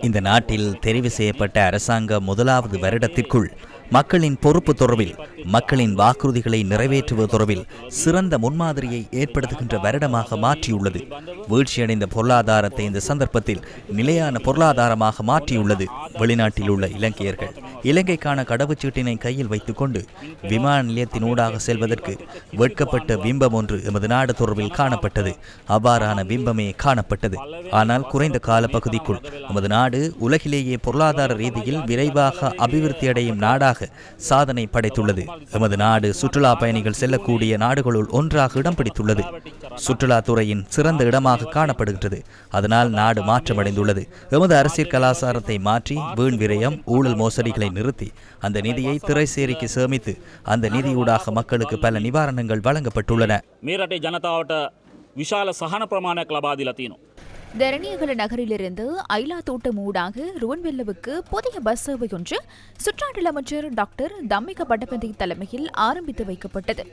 இந்த நாட்டில் தெரிவு செய்யப்பட்ட அரசாங்க முதலாவது வருடத்திற்குள் மக்களின் பொறுப்பு தொடர்பில் மக்களின் வாக்குறுதிகளை நிறைவேற்றுவது தொடர்பில் சிறந்த முன்மாதிரியை ஏற்படுத்துகின்ற வருடமாக மாற்றியுள்ளது. வீழ்ச்சியடைந்த பொருளாதாரத்தை இந்த சந்தர்ப்பத்தில் நிலையான பொருளாதாரமாக மாற்றியுள்ளது. வெளிநாட்டில் உள்ள இலங்கையர்கள். இலங்கைக்கான கடவுச்சீட்டினை கையில் வைத்துக்கொண்டு விமான நிலையத்தினூடாக செல்வதற்கு வெட்கப்பட்ட பிம்பம் ஒன்று எமது நாடு தொடர்பில் காணப்பட்டது. அவ்வாறான பிம்பமே காணப்பட்டது. ஆனால் குறைந்த கால பகுதிக்குள் நமது நாடு உலகிலேயே பொருளாதார ரீதியில் விரைவாக அபிவிருத்தி அடையும் நாடாக சாதனை படைத்துள்ளது. எமது நாடு சுற்றுலா பயணிகள் செல்லக்கூடிய நாடுகளுள் ஒன்றாக இடம் பிடித்துள்ளது. சுற்றுலாத்துறையின் சிறந்த இடமாக காணப்படுகின்றது. அதனால் நாடு மாற்றமடைந்துள்ளது. எமது அரசியல் கலாச்சாரத்தை மாற்றி வீண் விரயம் ஊழல் மோசடிகளை நிறுத்தி அந்த நிதியை திரைசேரிக்கு சேமித்து அந்த நிதியூடாக மக்களுக்கு பல நிவாரணங்கள் வழங்கப்பட்டுள்ளன. மீரட்டை ஜனதாவட்ட விஷால சகன பிரமாண கிளபாதி லத்தீனோ தரணியகல நகரிலிருந்து ஐலா தோட்டம் ஊடாக ருவன்வெல்லவுக்கு புதிய பஸ் சேவை ஒன்று சுற்றாடல் அமைச்சர் டாக்டர் தம்மிக பட்டபதி தலைமையில் ஆரம்பித்து வைக்கப்பட்டது.